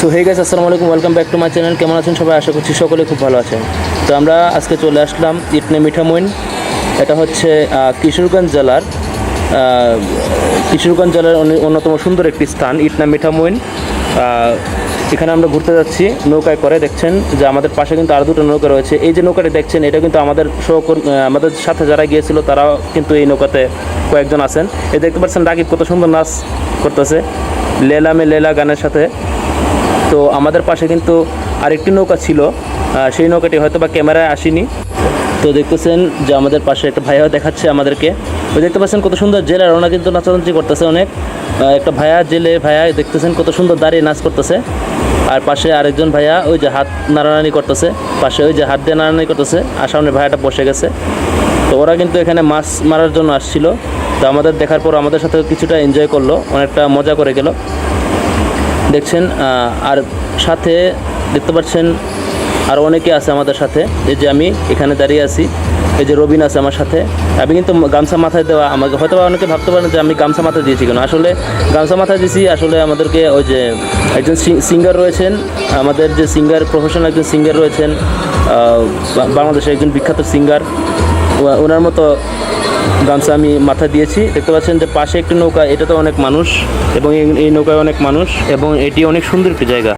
So hey guys আসসালামু আলাইকুম welcome back to my channel কেমন আছেন সবাই? আশা করছি সকলে খুব ভালো আছেন। তো আমরা আজকে চলে আসলাম ইটনে মিঠামইন। এটা হচ্ছে কিশোরগঞ্জ জেলার কিশোরগঞ্জ জেলার অন্য- অন্যতম সুন্দর একটি স্থান ইটনা মিঠামইন। এখানে আমরা ঘুরতে যাচ্ছি, নৌকায় করে। দেখছেন যে আমাদের পাশে কিন্তু আরও দুটো নৌকা রয়েছে। এই যে নৌকাটি দেখছেন, এটা কিন্তু আমাদের সহকর্মী আমাদের সাথে যারা গিয়েছিল, তারাও কিন্তু এই নৌকাতে কয়েকজন আছেন। এই দেখতে পাচ্ছেন রাকিব কত সুন্দর নাচ করতেছে। লেলা মে লেলা গানের সাথে। তো আমাদের পাশে কিন্তু আরেকটি নৌকা ছিল। সেই নৌকাটি হয়তো বা ক্যামেরায় আসেনি। তো দেখতেছেন যে আমাদের পাশে একটা ভাইয়া দেখাচ্ছে আমাদেরকে। ওই দেখতে পাচ্ছেন কত সুন্দর জেলার ওনা কিন্তু নাচানাচি করতেছে অনেক। একটা ভাইয়া, জেলে ভাইয়া দেখতেছেন কত সুন্দর দাঁড়িয়ে নাচ করতেছে। আর পাশে আরেকজন ভাইয়া ওই যে হাত নাড়ানাড়ি করতেছে। পাশে ওই যে হাত দিয়ে নাড়ানাড়ি করতেছে। আর সামনে ভাইয়াটা বসে গেছে। তো ওরা কিন্তু এখানে মাছ মারার জন্য আসছিল। তো আমাদের দেখার পর আমাদের সাথে কিছুটা এনজয় করল। অনেকটা মজা করে গেল। দেখছেন আর সাথে দেখতে পাচ্ছেন আর অনেকে আছে আমাদের সাথে। এই যে আমি এখানে দাঁড়িয়ে আছি, এই যে রবিন আছে আমার সাথে। আমি কিন্তু গামছা মাথায় দেওয়া, আমাকে হয়তো অনেকে ভাবতে পারেন যে আমি গামছা মাথায় দিয়েছি কেন। আসলে গামছা মাথায় দিয়েছি, আসলে আমাদেরকে ওই যে একজন সিঙ্গার রয়েছেন, আমাদের যে সিঙ্গার প্রফেশনাল একজন সিঙ্গার রয়েছেন বাংলাদেশের একজন বিখ্যাত সিঙ্গার ওনার মতো গামছা আমি মাথা দিয়েছি। দেখতে পাচ্ছেন যে পাশে একটি নৌকা, এটা তো অনেক মানুষ, এবং এই- এই নৌকায় অনেক মানুষ, এবং এটি অনেক সুন্দর একটি জায়গা।